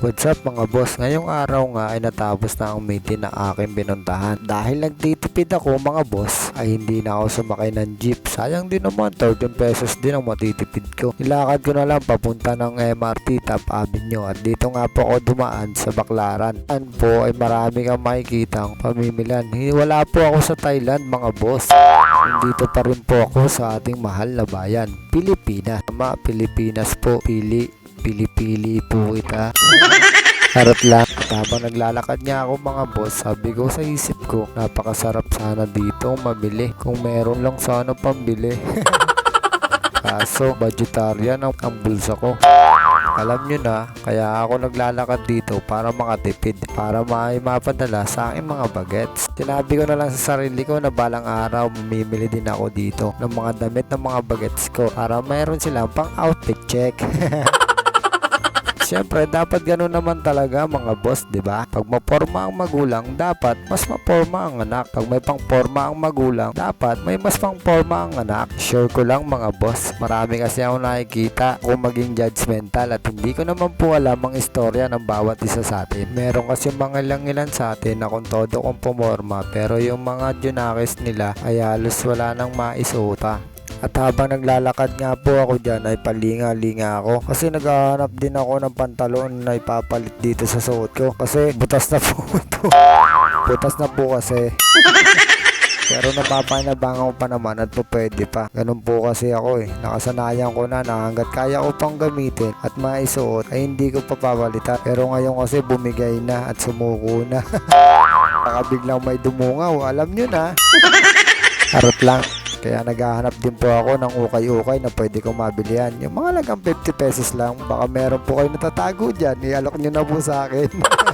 What's up mga boss? Ngayong araw nga ay natapos na ang meeting na aking binuntahan. Dahil nagtitipid ako mga boss, ay hindi na ako sumakay ng jeep. Sayang din naman, 13 pesos din ang matitipid ko. Nilakad ko na lang papunta ng MRT Top Avenue at dito nga po ako dumaan sa Baklaran. Yan po ay marami kang makikitang pamimilan. Hindi- Wala po ako sa Thailand mga boss. Dito pa rin po ako sa ating mahal na bayan, Pilipinas. Tama, Pilipinas po. Pili, pili-pili po kita. Harap lang. At habang naglalakad nga ako mga boss, sabi ko sa isip ko, napakasarap sana dito mamili. Kung meron lang sana pambili. Kaso, vegetarian ang, ang bulsa ko. Alam nyo na, kaya ako naglalakad dito para makatipid, para may mapadala sa aking mga bagets. Sinabi ko na lang sa sarili ko na balang araw mamimili din ako dito ng mga damit ng mga bagets ko para mayroon silang pang outfit check. Siyempre, dapat ganun naman talaga mga boss, ba? Pag maporma ang magulang, dapat mas maporma ang anak. Pag may pangporma ang magulang, dapat may mas pangporma ang anak. Sure ko lang mga boss, marami kasi ako nakikita kung maging judgmental at hindi ko naman po alam ang istorya ng bawat isa sa atin. Meron kasi mga lang ilan sa atin na kung todo kong pumorma pero yung mga junakis nila ay halos wala nang maisuota. At habang naglalakad nga po ako dyan ay palinga-linga ako kasi naghahanap din ako ng pantalon na ipapalit dito sa suot ko kasi butas na po ito. butas na po kasi. Pero napapanabangan ko pa naman at po pwede pa. Ganun po kasi ako eh. Nakasanayan ko na na hanggat kaya ko pang gamitin at maisuot ay hindi ko pa papalitan. Pero ngayon kasi bumigay na at sumuko na. Baka biglang may dumungaw. Alam nyo na. Harap lang. Kaya naghahanap din po ako ng ukay-ukay na pwede kong mabilihan. Yung mga lagang 50 pesos lang. Baka meron po kayo natatago dyan. Ialok nyo na po sa akin.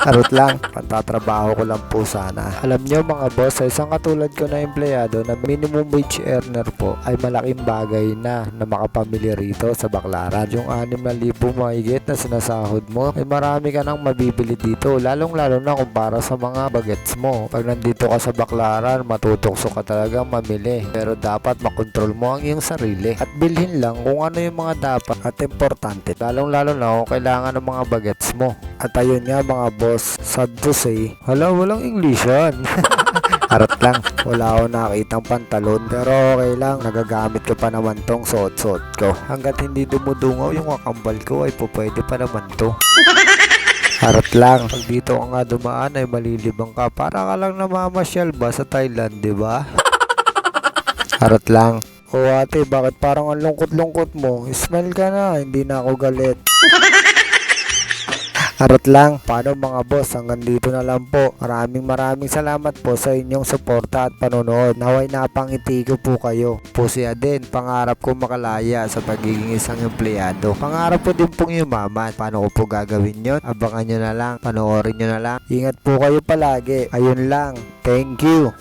Harot lang, pantatrabaho ko lang po sana. Alam nyo mga boss, sa isang katulad ko na empleyado na minimum wage earner po ay malaking bagay na na makapamili rito sa Baklaran. Yung 6,000 mahigit na sinasahod mo, ay marami ka nang mabibili dito. Lalong lalo na kumpara sa mga bagets mo. Pag nandito ka sa Baklaran, matutokso ka talaga mamili. Pero dapat makontrol mo ang iyong sarili. At bilhin lang kung ano yung mga dapat at importante. Lalong lalo na kung kailangan ng mga bagets mo. At ayun nga mga boss, sad to say, hala walang English yan. Harap lang, wala ako nakitang pantalon pero okay lang, nagagamit ko pa naman tong suot-suot ko. Hanggat hindi dumudungaw yung kakambal ko ay po pwede pa naman to. Harap lang, pag dito ka nga dumaan ay malilibang ka. Para ka lang namamasyal ba sa Thailand, di ba? Harap lang. O ate, bakit parang ang lungkot-lungkot mo? Smile ka na, hindi na ako galit. Harot lang. Paano mga boss? Hanggang dito na lang po. Maraming maraming salamat po sa inyong suporta at panonood. Naway napangiti ko po kayo. Po siya din. Pangarap ko makalaya sa pagiging isang empleyado. Pangarap ko din pong yumaman. Paano ko po gagawin yon? Abangan nyo na lang. Panoorin nyo na lang. Ingat po kayo palagi. Ayun lang. Thank you.